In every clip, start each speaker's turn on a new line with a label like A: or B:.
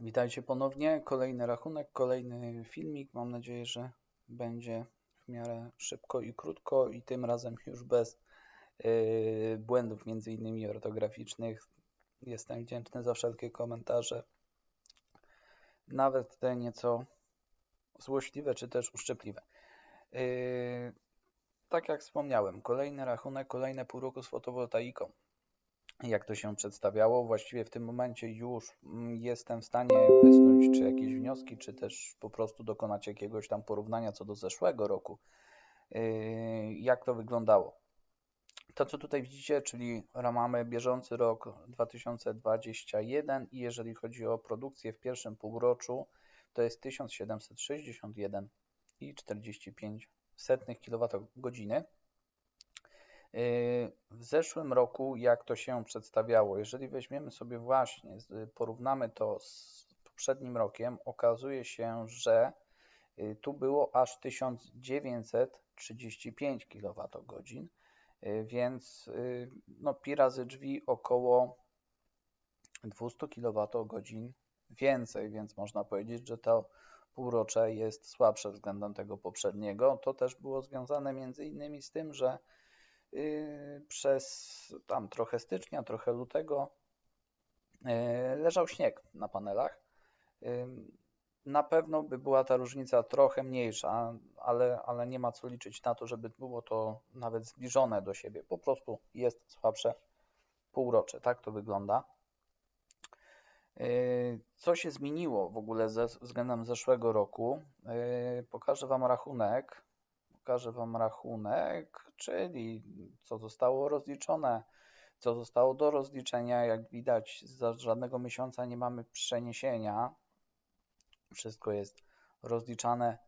A: Witajcie ponownie. Kolejny rachunek, kolejny filmik. Mam nadzieję, że będzie w miarę szybko i krótko i tym razem już bez yy, błędów, między innymi ortograficznych. Jestem wdzięczny za wszelkie komentarze, nawet te nieco złośliwe czy też uszczypliwe. Yy, tak jak wspomniałem, kolejny rachunek, kolejne pół roku z fotowoltaiką jak to się przedstawiało. Właściwie w tym momencie już mm, jestem w stanie wysnuć czy jakieś wnioski, czy też po prostu dokonać jakiegoś tam porównania co do zeszłego roku, yy, jak to wyglądało. To, co tutaj widzicie, czyli mamy bieżący rok 2021 i jeżeli chodzi o produkcję w pierwszym półroczu, to jest 1761,45 kWh. W zeszłym roku, jak to się przedstawiało, jeżeli weźmiemy sobie właśnie, porównamy to z poprzednim rokiem, okazuje się, że y, tu było aż 1935 kWh, y, więc y, no, pi razy drzwi około 200 kWh więcej, więc można powiedzieć, że to półrocze jest słabsze względem tego poprzedniego. To też było związane między innymi z tym, że przez tam trochę stycznia, trochę lutego yy, leżał śnieg na panelach. Yy, Na pewno by była ta różnica trochę mniejsza, ale, ale nie ma co liczyć na to, żeby było to nawet zbliżone do siebie. Po prostu jest słabsze półrocze. Tak to wygląda. Co się zmieniło w ogóle ze względem zeszłego roku? Pokażę Wam rachunek pokażę Wam rachunek, czyli co zostało rozliczone, co zostało do rozliczenia. Jak widać, za żadnego miesiąca nie mamy przeniesienia. Wszystko jest rozliczane,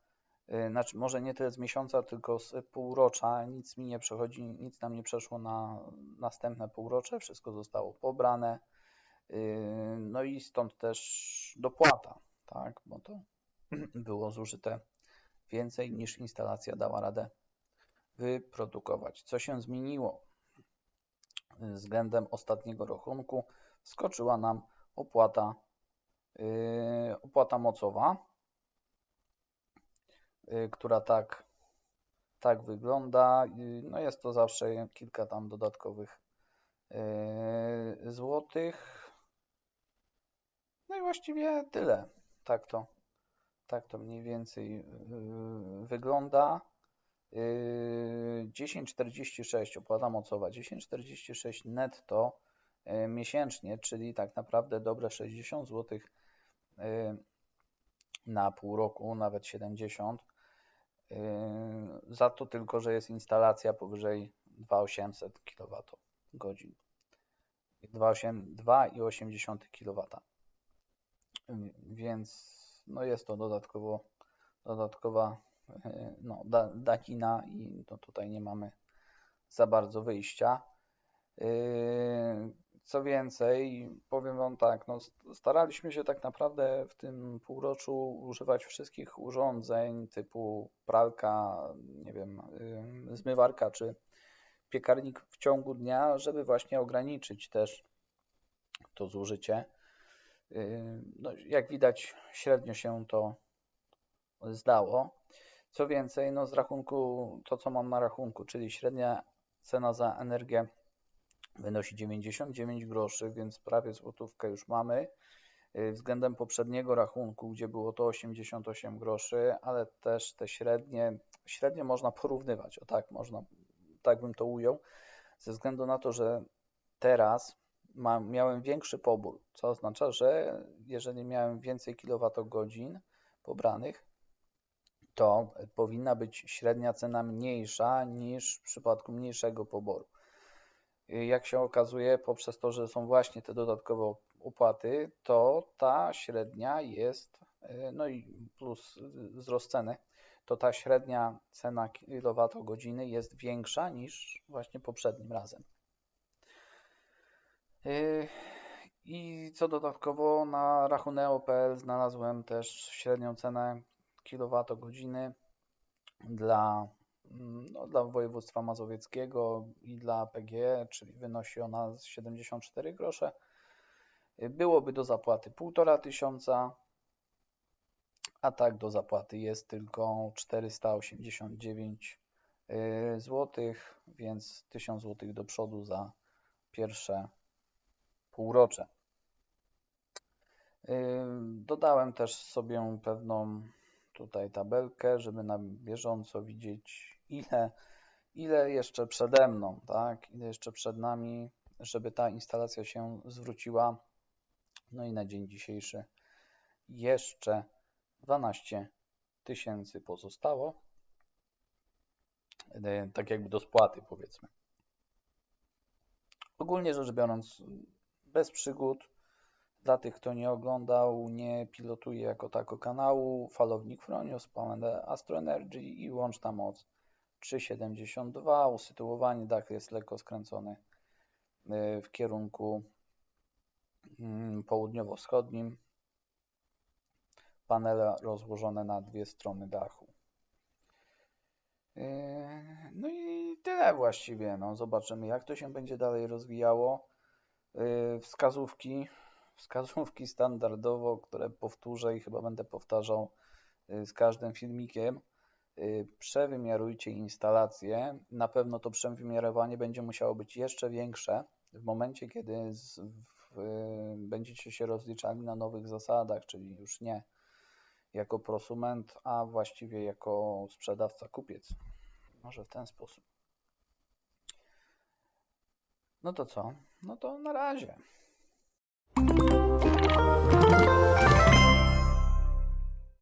A: y, znaczy może nie tyle z miesiąca, tylko z półrocza. Nic mi nie przechodzi, nic nam nie przeszło na następne półrocze. Wszystko zostało pobrane. Y, no i stąd też dopłata, tak, bo to było zużyte więcej niż instalacja dała radę wyprodukować. Co się zmieniło względem ostatniego rachunku? Skoczyła nam opłata, yy, opłata mocowa, yy, która tak, tak wygląda. Yy, no jest to zawsze kilka tam dodatkowych yy, złotych. No i właściwie tyle. Tak to tak to mniej więcej yy, wygląda. Yy, 10,46 opłata mocowa, 10,46 netto yy, miesięcznie, czyli tak naprawdę dobre 60 zł na pół roku, nawet 70. Za to tylko, że jest instalacja powyżej 2800 kWh. 2,80 kW. Więc no jest to dodatkowo, dodatkowa e, no, da, dakina i to tutaj nie mamy za bardzo wyjścia. E, co więcej, powiem Wam tak, no staraliśmy się tak naprawdę w tym półroczu używać wszystkich urządzeń typu pralka, nie wiem, e, zmywarka czy piekarnik w ciągu dnia, żeby właśnie ograniczyć też to zużycie. No, jak widać, średnio się to zdało. Co więcej, no z rachunku, to co mam na rachunku, czyli średnia cena za energię wynosi 99 groszy, więc prawie złotówkę już mamy. Względem poprzedniego rachunku, gdzie było to 88 groszy, ale też te średnie, średnie można porównywać, o tak można, tak bym to ujął, ze względu na to, że teraz ma, miałem większy pobór, co oznacza, że jeżeli miałem więcej kilowatogodzin pobranych, to powinna być średnia cena mniejsza niż w przypadku mniejszego poboru. Jak się okazuje, poprzez to, że są właśnie te dodatkowe opłaty, to ta średnia jest, no i plus wzrost ceny, to ta średnia cena kilowatogodziny jest większa niż właśnie poprzednim razem. Yy, I co dodatkowo na rachuneo.pl znalazłem też średnią cenę kilowatogodziny dla mm, no, dla województwa mazowieckiego i dla PGE, czyli wynosi ona 74 grosze. Y, Byłoby do zapłaty 1,5 tysiąca, a tak do zapłaty jest tylko 489 zł, więc 1000 zł do przodu za pierwsze półrocze. Ym, Dodałem też sobie pewną tutaj tabelkę, żeby na bieżąco widzieć, ile, ile jeszcze przede mną, tak? Ile jeszcze przed nami, żeby ta instalacja się zwróciła. No i na dzień dzisiejszy jeszcze 12 tysięcy pozostało. Yy, Tak jakby do spłaty, powiedzmy. Ogólnie rzecz biorąc, bez przygód. Dla tych, kto nie oglądał, nie pilotuje jako tako kanału, falownik Fronius, Power Astro Energy i łączna moc 3,72. Usytuowanie dach jest lekko skręcony y, w kierunku mm, południowo-wschodnim. Panele rozłożone na dwie strony dachu. Yy, No i tyle właściwie. No, zobaczymy, jak to się będzie dalej rozwijało. Yy, Wskazówki, wskazówki standardowo, które powtórzę i chyba będę powtarzał yy, z każdym filmikiem. Yy, Przewymiarujcie instalację. Na pewno to przewymiarowanie będzie musiało być jeszcze większe w momencie, kiedy z, w, będziecie się rozliczali na nowych zasadach, czyli już nie jako prosument, a właściwie jako sprzedawca, kupiec. Może w ten sposób. No to co? No to na razie.